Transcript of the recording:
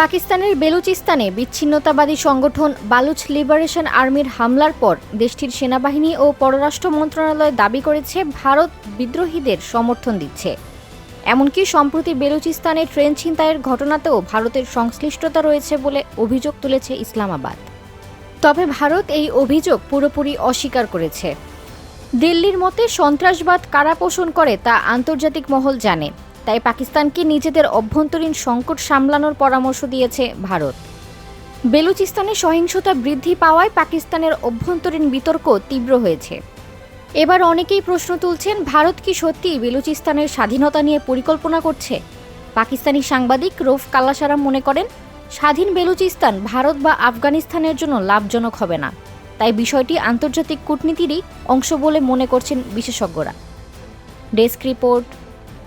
পাকিস্তানের বেলুচিস্তানে বিচ্ছিন্নতাবাদী সংগঠন বালুচ লিবারেশন আর্মির হামলার পর দেশটির সেনাবাহিনী ও পররাষ্ট্র মন্ত্রণালয় দাবি করেছে, ভারত বিদ্রোহীদের সমর্থন দিচ্ছে। এমনকি সম্প্রতি বেলুচিস্তানে ট্রেন ছিনতাইয়ের ঘটনাতেও ভারতের সংশ্লিষ্টতা রয়েছে বলে অভিযোগ তুলেছে ইসলামাবাদ। তবে ভারত এই অভিযোগ পুরোপুরি অস্বীকার করেছে। দিল্লির মতে সন্ত্রাসবাদ কারা পোষণ করে তা আন্তর্জাতিক মহল জানে। তাই পাকিস্তানকে নিজেদের অভ্যন্তরীণ সংকট সামলানোর পরামর্শ দিয়েছে ভারত। বেলুচিস্তানে সহিংসতা বৃদ্ধি পাওয়ায় পাকিস্তানের অভ্যন্তরীণ বিতর্ক তীব্র হয়েছে। এবার অনেকেই প্রশ্ন তুলছেন, ভারত কি সত্যি বেলুচিস্তানের স্বাধীনতা নিয়ে পরিকল্পনা করছে? পাকিস্তানি সাংবাদিক রৌফ কাল্লাসারাম মনে করেন, স্বাধীন বেলুচিস্তান ভারত বা আফগানিস্তানের জন্য লাভজনক হবে না। তাই বিষয়টি আন্তর্জাতিক কূটনীতিরই অংশ বলে মনে করছেন বিশেষজ্ঞরা। Desk report